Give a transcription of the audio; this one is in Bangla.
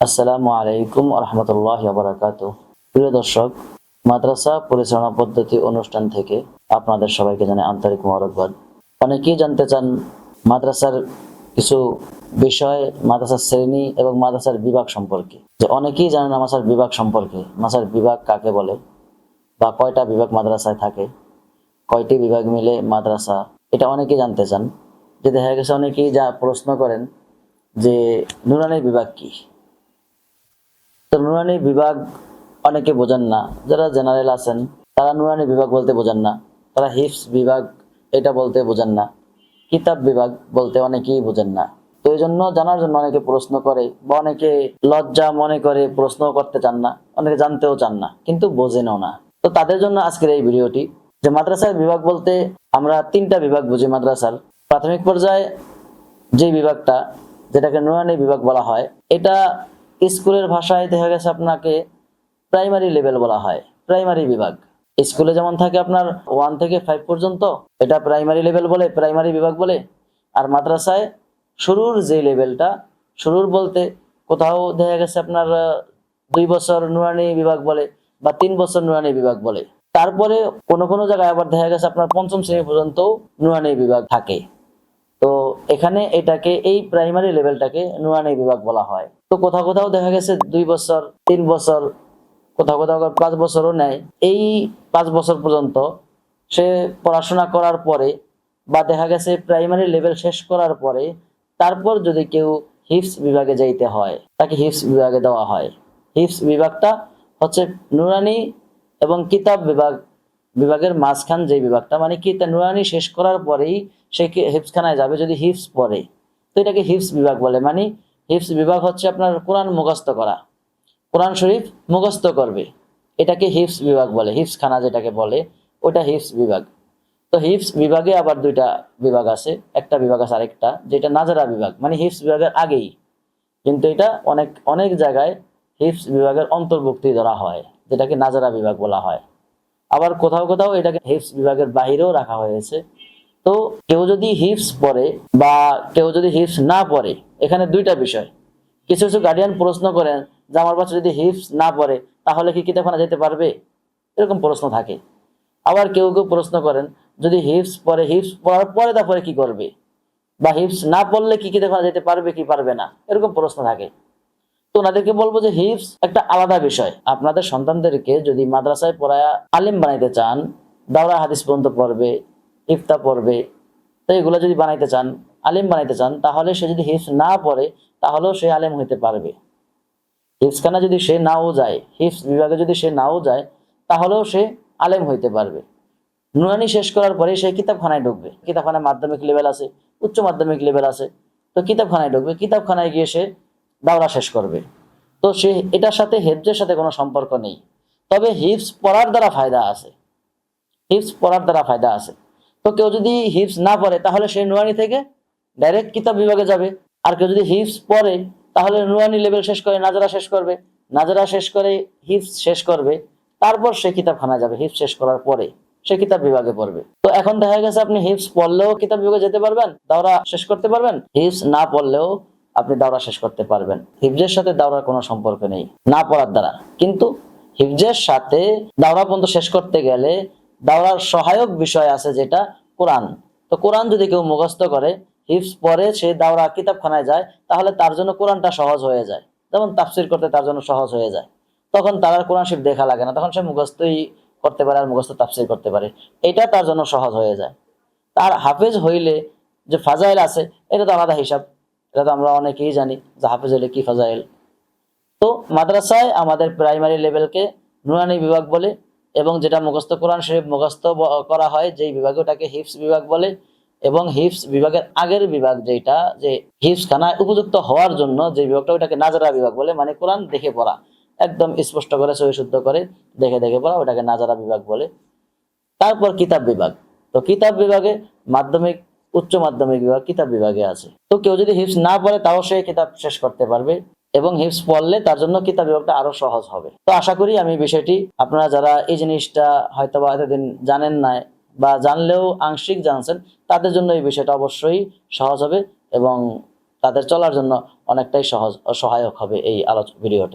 আসসালামু আলাইকুম রহমতুল্লাহ বারাকাত প্রিয় দর্শক, মাদ্রাসা পরিচালনা পদ্ধতি অনুষ্ঠান থেকে আপনাদের সবাইকে জানাই আন্তরিক মোবারকবাদ। অনেকেই জানতে চান, মাদ্রাসার কিছু বিষয়, মাদ্রাসার শ্রেণি এবং মাদ্রাসার বিভাগ সম্পর্কে। যে অনেকেই জানেন না মাদ্রাসার বিভাগ সম্পর্কে। মাদ্রাসার বিভাগ কাকে বলে? বা কয়টা বিভাগ মাদ্রাসায় থাকে? কয়টি বিভাগ মিলে মাদ্রাসা? এটা অনেকেই জানতে চান। যে দেখা গেছে অনেকেই যা প্রশ্ন করেন যে নুরানি বিভাগ কি? তো নুরানি বিভাগ অনেকে বোঝেন না। যারা জেনারেল আছেন, তারা নুরানি বিভাগ বলতে বোঝেন না। তারা হিফস বিভাগ এটা বলতে বোঝেন না। কিতাব বিভাগ বলতে অনেকেই বোঝেন না। তো এই জন্য জানার জন্য অনেকে প্রশ্ন করে বা অনেকে লজ্জা মনে করে প্রশ্ন করতে চান না, অনেকে জানতেও চান না, কিন্তু বোঝেনও না। তো তাদের জন্য আজকের এই ভিডিওটি, যে মাদ্রাসার বিভাগ বলতে আমরা তিনটা বিভাগ বুঝি মাদ্রাসার। প্রাথমিক পর্যায়ে যে বিভাগটা, যেটাকে নুরানি বিভাগ বলা হয়, এটা স্কুলের ভাষায় দেখা গেছে আপনাকে প্রাইমারি লেভেল বলা হয় প্রাইমারি বিভাগ। স্কুলে যেমন থাকে আপনার ওয়ান থেকে ফাইভ পর্যন্ত, এটা প্রাইমারি লেভেল বলে প্রাইমারি বিভাগ বলে। আর মাদ্রাসায় শুরুর যে লেভেলটা শুরুর বলতে কোথাও দেখা গেছে আপনার, দুই বছর নুরানি বিভাগ বলে বা তিন বছর নুরানি বিভাগ বলে। তারপরে কোনো কোনো জায়গায় আবার দেখা গেছে আপনার পঞ্চম শ্রেণি পর্যন্ত নুরানি বিভাগ থাকে। তো এখানে এটাকে এই প্রাইমারি লেভেলটাকে নুরানি বিভাগ বলা হয়। তো কোথাও কোথাও দেখা গেছে দুই বছর, তিন বছর, কোথাও কোথাও পাঁচ বছরও নেয়। এই পাঁচ বছর পর্যন্ত সে পড়াশোনা করার পরে বা দেখা গেছে প্রাইমারি লেভেল শেষ করার পরে তারপর যদি কেউ হিপস বিভাগে যাইতে হয়, তাকে হিপস বিভাগে দেওয়া হয়। হিপস বিভাগটা হচ্ছে নুরানি এবং কিতাব বিভাগ, বিভাগের মাঝখান যে বিভাগটা মানে কি নুরানি শেষ করার পরেই সে হিপসখানায় যাবে যদি হিপস পড়ে। তো এটাকে হিপস বিভাগ বলে মানে হিপস বিভাগ হচ্ছে আপনার কোরআন মুখস্থ করা। কোরআন শরীফ মুখস্থ করবে। এটাকে হিপস বিভাগ বলে হিপস খানা যেটাকে বলে, ওটা হিপস বিভাগ। তো হিপস বিভাগে আবার দুইটা বিভাগ আছে, একটা বিভাগ আছে আরেকটা, যেটা নাজারা বিভাগ মানে হিপস বিভাগের আগেই। কিন্তু এটা অনেক অনেক জায়গায় হিপস বিভাগের অন্তর্ভুক্তি ধরা হয়, যেটাকে নাজারা বিভাগ বলা হয়। আবার কোথাও কোথাও এটাকে হিপস বিভাগের বাহিরেও রাখা হয়েছে। তো কেউ যদি হিপস পড়ে বা কেউ যদি হিপস না পড়ে, এখানে দুইটা বিষয়। কিছু কিছু গার্ডিয়ান প্রশ্ন করেন যে, আমার বাচ্চা যদি হিপস না পড়ে, তাহলে কি কিতাবখানা যেতে পারবে? এরকম প্রশ্ন থাকে। আবার কেউ কেউ প্রশ্ন করেন, যদি হিপস পরে হিপস পড়ার পরে তারপরে কি করবে? বা হিপস না পড়লে কি কিতাবখানা যেতে পারবে, কি পারবে না? এরকম প্রশ্ন থাকে। তো ওনাদেরকে বলব যে, হিপস একটা আলাদা বিষয়। আপনাদের সন্তানদেরকে যদি মাদ্রাসায় পড়ায় আলিম বানাইতে চান, দাওরা হাদিস পর্যন্ত পড়বে ইফতা পড়বে। তো এগুলো যদি বানাইতে চান, আলিম বানাইতে চান, তাহলে সে যদি হিপস না পড়ে, তাহলেও সে আলেম হইতে পারবে। হিপসখানা যদি সে নাও যায় হিপস বিভাগে যদি সে নাও যায়, তাহলেও সে আলেম হইতে পারবে। নুরানি শেষ করার পরে সে কিতাবখানায় ঢুকবে। কিতাবখানায় মাধ্যমিক লেভেল আছে, উচ্চ মাধ্যমিক লেভেল আছে। তো কিতাবখানায় ঢুকবে, কিতাবখানায় গিয়ে সে দাওরা শেষ করবে। তো সে এটার সাথে হেফজের সাথে কোনো সম্পর্ক নেই। তবে হিপস পড়ার দ্বারা ফায়দা আছে। হিপস পড়ার দ্বারা ফায়দা আছে। তো কেউ যদি হিপস না পড়ে, তাহলে সে নুরানি থেকে ডাইরেক্ট কিতাব বিভাগে যাবে। আর কেউ যদি হিপস পড়ে, তাহলে নুরানি লেভেল শেষ করে নাজারা শেষ করবে। নাজারা শেষ করে হিপস শেষ করবে। তারপর সে কিতাবখানা যাবে হিপস শেষ করার পরে সে কিতাব বিভাগে পড়বে। তো এখন দেখা গেছে আপনি হিপস পড়লেও কিতাব বিভাগে যেতে পারবেন, দাওরা শেষ করতে পারবেন। হিপস না পড়লেও আপনি দাওরা শেষ করতে পারবেন। হিফজের সাথে দাওরার কোনো সম্পর্ক নেই, না পড়ার দ্বারা। কিন্তু হিফজের সাথে দাওরা পর্যন্ত শেষ করতে গেলে দাওরার সহায়ক বিষয় আছে যেটা কোরআন। তো কোরআন যদি কেউ মুখস্থ করে হিফস পরে সে দাওরা কিতাবখানায় যায়, তাহলে তার জন্য কোরআনটা সহজ হয়ে যায়। যেমন তাফসির করতে তার জন্য সহজ হয়ে যায়। তখন তার আর কোরআন শিব দেখা লাগে না। তখন সে মুখস্থই করতে পারে আর মুখস্থ তাফসির করতে পারে। এটা তার জন্য সহজ হয়ে যায়। তার হাফেজ হইলে যে ফাজাইল আছে, এটা তো আলাদা হিসাব। এটা তো আমরা অনেকেই জানি যে হাফেজ হইলে কি ফাজাইল। তো মাদ্রাসায় আমাদের প্রাইমারি লেভেলকে নুরানি বিভাগ বলে এবং যেটা মুখস্থ কোরআন শরীফ মুখস্থ করা হয়, যেই বিভাগে ওটাকে হিফস বিভাগ বলে এবং হিফস বিভাগের আগের বিভাগ যেটা যে হিফস খানায় উপযুক্ত হওয়ার জন্য যে বিভাগটা ওটাকে নাজারা বিভাগ বলে মানে কোরআন দেখে পড়া। একদম স্পষ্ট করে, সহি শুদ্ধ করে দেখে দেখে পড়া, ওটাকে নাজারা বিভাগ বলে। তারপর কিতাব বিভাগ। তো কিতাব বিভাগে মাধ্যমিক, উচ্চ মাধ্যমিক বিভাগ কিতাব বিভাগে আছে। তো কেউ যদি হিপস না পড়ে, তাও সে কিতাব শেষ করতে পারবে। এবং হিপস পড়লে তার জন্য কিতাব বিভাগটা আরও সহজ হবে। তো আশা করি আমি বিষয়টি আপনারা যারা এই জিনিসটা হয়তো বা এতদিন জানেন না বা জানলেও আংশিক জানছেন, তাদের জন্য এই বিষয়টা অবশ্যই সহজ হবে এবং তাদের চলার জন্য অনেকটাই সহজ সহায়ক হবে এই আলোচ, ভিডিওটি।